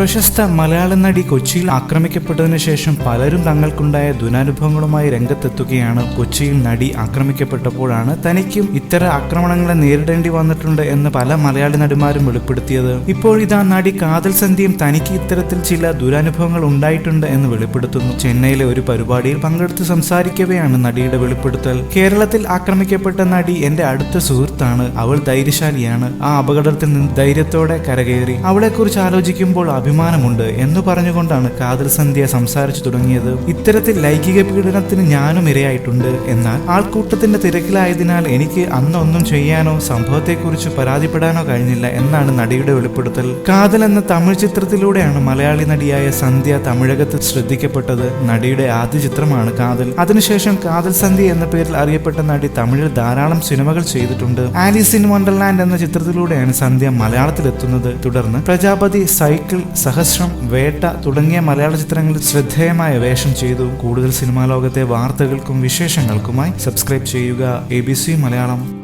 പ്രശസ്ത മലയാള നടി കൊച്ചിയിൽ ആക്രമിക്കപ്പെട്ടതിനു ശേഷം പലരും തങ്ങൾക്കുണ്ടായ ദുരനുഭവങ്ങളുമായി രംഗത്തെത്തുകയാണ് കൊച്ചിയിൽ നടി ആക്രമിക്കപ്പെട്ടപ്പോഴാണ് തനിക്കും ഇത്തരം ആക്രമണങ്ങളെ നേരിടേണ്ടി വന്നിട്ടുണ്ട് എന്ന് പല മലയാളി നടിമാരും വെളിപ്പെടുത്തിയത്. ഇപ്പോൾ ഇതാ നടി കാതൽ സന്ധ്യയും തനിക്ക് ഇത്തരത്തിൽ ചില ദുരനുഭവങ്ങൾ ഉണ്ടായിട്ടുണ്ട് എന്ന് വെളിപ്പെടുത്തുന്നു. ചെന്നൈയിലെ ഒരു പരിപാടിയിൽ പങ്കെടുത്ത് സംസാരിക്കവെയാണ് നടിയുടെ വെളിപ്പെടുത്തൽ. കേരളത്തിൽ ആക്രമിക്കപ്പെട്ട നടി എന്റെ അടുത്ത സുഹൃത്താണ്. അവൾ ധൈര്യശാലിയാണ്. ആ അപകടത്തിൽ നിന്ന് ധൈര്യത്തോടെ കരകയറി. അവളെക്കുറിച്ച് ആലോചിക്കുമ്പോൾ അഭിമാനമുണ്ട് എന്ന് പറഞ്ഞുകൊണ്ടാണ് കാതൽ സന്ധ്യ സംസാരിച്ചു തുടങ്ങിയത്. ഇത്തരത്തിൽ ലൈംഗിക പീഡനത്തിന് ഞാനും ഇരയായിട്ടുണ്ട്. എന്നാൽ ആൾക്കൂട്ടത്തിന്റെ തിരക്കിലായതിനാൽ എനിക്ക് അന്നൊന്നും ചെയ്യാനോ സംഭവത്തെക്കുറിച്ച് പരാതിപ്പെടാനോ കഴിഞ്ഞില്ല എന്നാണ് നടിയുടെ വെളിപ്പെടുത്തൽ. കാതൽ എന്ന തമിഴ് ചിത്രത്തിലൂടെയാണ് മലയാളി നടിയായ സന്ധ്യ തമിഴകത്ത് ശ്രദ്ധിക്കപ്പെട്ടത്. നടിയുടെ ആദ്യ ചിത്രമാണ് കാതൽ. അതിനുശേഷം കാതൽ സന്ധ്യ എന്ന പേരിൽ അറിയപ്പെട്ട നടി തമിഴിൽ ധാരാളം സിനിമകൾ ചെയ്തിട്ടുണ്ട്. ആലീസ് ഇൻ വണ്ടർലാൻഡ് എന്ന ചിത്രത്തിലൂടെയാണ് സന്ധ്യ മലയാളത്തിലെത്തുന്നത്. തുടർന്ന് പ്രജാപതി സൈക്കിൾ സഹസ്രം വേട്ട തുടങ്ങിയ മലയാള ചിത്രങ്ങളിൽ ശ്രദ്ധേയമായ വേഷം ചെയ്തു. കൂടുതൽ സിനിമാ ലോകത്തെ വാർത്തകൾക്കും വിശേഷങ്ങൾക്കുമായി സബ്സ്ക്രൈബ് ചെയ്യുക. എ മലയാളം.